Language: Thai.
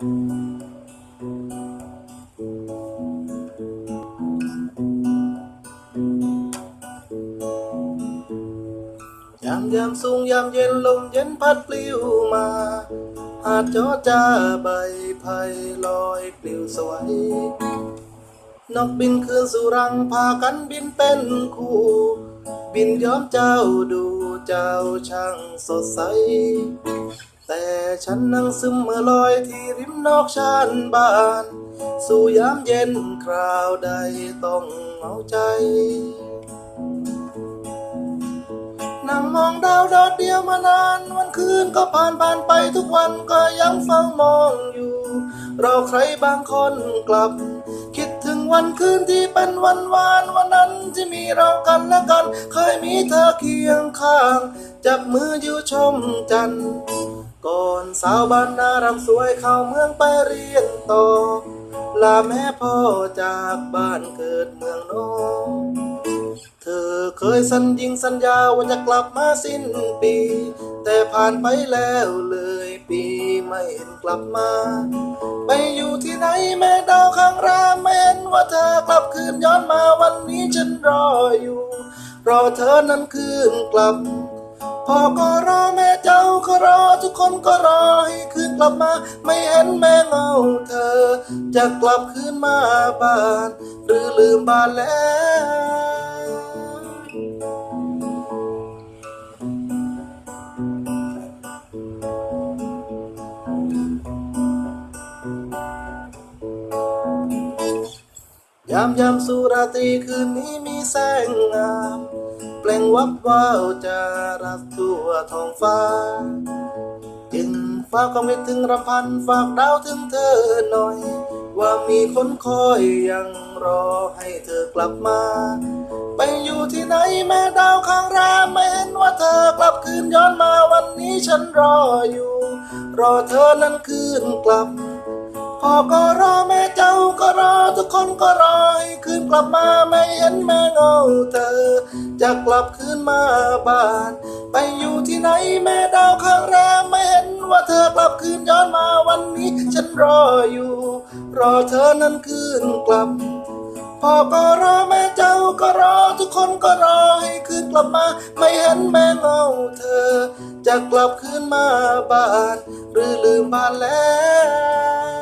ยามยามสูงยามเย็นลมเย็นพัดปลิวมาหาดจอจ้าใบไผ่ลอยปลิวสวย นกบินคืนสู่รังพากันบินเป็นคู่ บินย้อมเจ้าดูเจ้าช่างสดใส ฉันนั่งซึมเมื่อลอยที่ริมนอกชานบ้าน สู่ยามเย็นคราวใดต้องเอาใจ นั่งมองดาวดอดเดียวมานาน วันคืนก็ผ่านผ่านไปทุกวันก็ยังเฝ้ามองอยู่ รอใครบางคนกลับ คิดถึงวันคืนที่เป็นวันวานวันนั้นที่มีเรากันและกัน เคยมีเธอเคียงข้าง จับมืออยู่ชมจันทร์ ก่อนสาวบ้านนารำสวยเข้าเมืองไปเรียนต่อ ลาแม่พ่อจากบ้านเกิดเมืองนองเธอเคยสัญญิงสัญญาว่าจะกลับมาสิ้นปี แต่ผ่านไปแล้วเลยปีไม่เห็นกลับมา ไปอยู่ที่ไหนแม่ดาวข้างรามไม่เห็นว่าเธอกลับคืนย้อนมาวันนี้ฉันรออยู่ รอเธอนั้นคืนกลับพ่อก็รอแม่ คนก็รอให้คืนกลับมา ไม่เห็นแม่เงาเธอ จะกลับคืนมาบ้าน หรือลืมบ้านแล้วยามยามสุราตรีคืนนี้มีแสงงามเปล่งวับวาวจารักทั่วท้องฟ้า จึงฝากความคิดถึงรำพันฝากดาวถึงเธอหน่อย ว่ามีคนคอยยังรอให้เธอกลับมา ไปอยู่ที่ไหนแม่ดาวข้างรามไม่เห็นว่าเธอกลับคืนย้อนมาวันนี้ฉันรออยู่ รอเธอนั้นคืนกลับพ่อก็รอแม่เจ้าก็รอทุกคนก็รอให้คืนกลับมาไม่เห็นแม่เงาเธอจะกลับคืนมาบ้าน ที่ไหนแม่ดาวข้างแรมไม่เห็นว่าเธอกลับคืนย้อนมาวันนี้ ฉันรออยู่ รอเธอนั้นคืนกลับพ่อก็รอแม่เจ้าก็รอทุกคนก็รอให้คืนกลับมา ไม่เห็นแม่เงาเธอ จะกลับคืนมาบ้าน หรือลืมบ้านแล้ว